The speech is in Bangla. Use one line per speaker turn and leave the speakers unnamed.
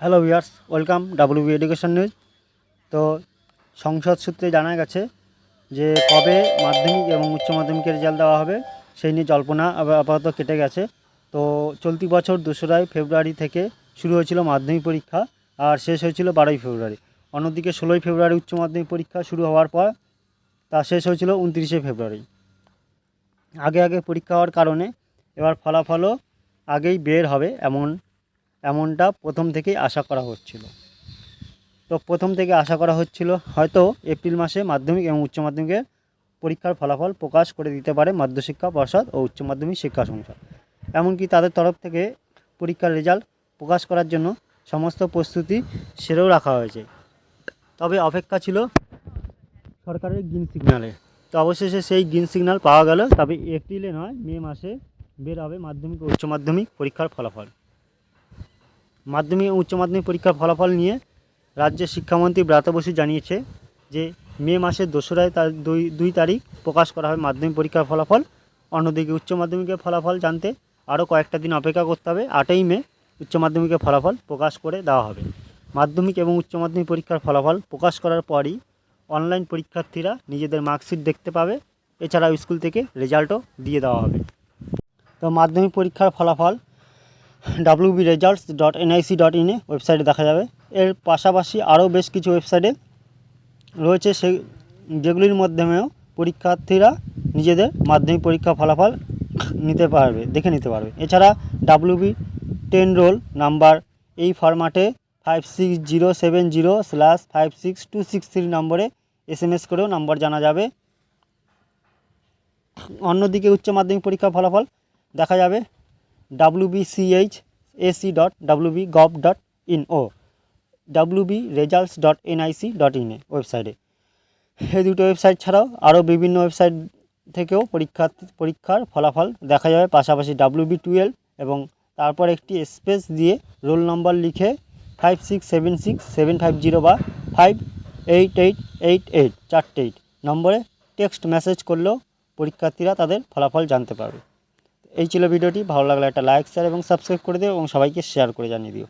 Hello viewers welcome WB education news তো সংসদ সূত্রে জানা গেছে যে কবে মাধ্যমিক এবং উচ্চ মাধ্যমিকের রেজাল্ট দেওয়া হবে, সেই নিয়ে জল্পনা আপাতত কেটে গেছে। তো চলতি বছর দোসরাই ফেব্রুয়ারি থেকে শুরু হয়েছিল মাধ্যমিক পরীক্ষা, আর শেষ হয়েছিল বারোই ফেব্রুয়ারি। অন্যদিকে ষোলোই ফেব্রুয়ারি উচ্চ মাধ্যমিক পরীক্ষা শুরু হওয়ার পর তা শেষ হয়েছিল উনত্রিশে ফেব্রুয়ারি। আগে আগে পরীক্ষা হওয়ার কারণে এবার ফলাফলও আগেই বের হবে এমন এমনটা প্রথম থেকেই আশা করা হচ্ছিল। তো প্রথম থেকে আশা করা হচ্ছিল, হয়তো এপ্রিল মাসে মাধ্যমিক এবং উচ্চ মাধ্যমিকের পরীক্ষার ফলাফল প্রকাশ করে দিতে পারে মাধ্যশিক্ষা পর্ষদ ও উচ্চ মাধ্যমিক শিক্ষা সংসদ। এমনকি তাদের তরফ থেকে পরীক্ষার রেজাল্ট প্রকাশ করার জন্য সমস্ত প্রস্তুতি সেরেও রাখা হয়েছে। তবে অপেক্ষা ছিল সরকারের গ্রিন সিগন্যালে তো অবশেষে সেই গ্রিন সিগন্যাল পাওয়া গেল, তবে এপ্রিলে নয়, মে মাসে বের হবে মাধ্যমিক ও উচ্চ মাধ্যমিক পরীক্ষার ফলাফল। মাধ্যমিক উচ্চ মাধ্যমিক পরীক্ষার ফলাফল নিয়ে রাজ্যের শিক্ষামন্ত্রী ব্রাত বসু জানিয়েছে যে মে মাসের দোসরায় তার দুই দুই তারিখ প্রকাশ করা হবে মাধ্যমিক পরীক্ষার ফলাফল। অন্যদিকে উচ্চ মাধ্যমিকের ফলাফল জানতে আরও কয়েকটা দিন অপেক্ষা করতে হবে। আটই মে উচ্চ মাধ্যমিকের ফলাফল প্রকাশ করে দেওয়া হবে। মাধ্যমিক এবং উচ্চ মাধ্যমিক পরীক্ষার ফলাফল প্রকাশ করার পরই অনলাইন পরীক্ষার্থীরা নিজেদের মার্কশিট দেখতে পাবে। এছাড়াও স্কুল থেকে রেজাল্টও দিয়ে দেওয়া হবে। তো মাধ্যমিক পরীক্ষার ফলাফল WB results dot NIC dot ইনে ওয়েবসাইটে দেখা যাবে। এর পাশাপাশি আরও বেশ কিছু ওয়েবসাইটে রয়েছে সেই যেগুলির মাধ্যমেও পরীক্ষার্থীরা নিজেদের মাধ্যমিক পরীক্ষা ফলাফল নিতে পারবে, দেখে নিতে পারবে। এছাড়া ডাব্লিউবি টেন রোল নাম্বার এই ফরম্যাটে five six zero seven zero slash five six two six three নম্বরে এস এম এস করেও নাম্বার জানা যাবে। অন্যদিকে উচ্চ মাধ্যমিক পরীক্ষার ফলাফল দেখা যাবে। ইন ও ইনে ওয়েবসাইটে এই দুটো ওয়েবসাইট ছাড়াও আরও বিভিন্ন ওয়েবসাইট থেকেও পরীক্ষা পরীক্ষার ফলাফল দেখা যাবে। পাশাপাশি ডাব্লিউবি টুয়েলভ এবং তারপর একটি স্পেস দিয়ে রোল নম্বর লিখে five six seven six seven five zero বা five eight eight eight eight চারটে এইট নম্বরে টেক্সট মেসেজ করলেও পরীক্ষার্থীরা তাদের ফলাফল জানতে পারবে। এই ছিল ভিডিওটি। ভালো লাগলে একটা লাইক শেয়ার এবং সাবস্ক্রাইব করে দিও এবং সবাইকে শেয়ার করে জানিয়ে দিও।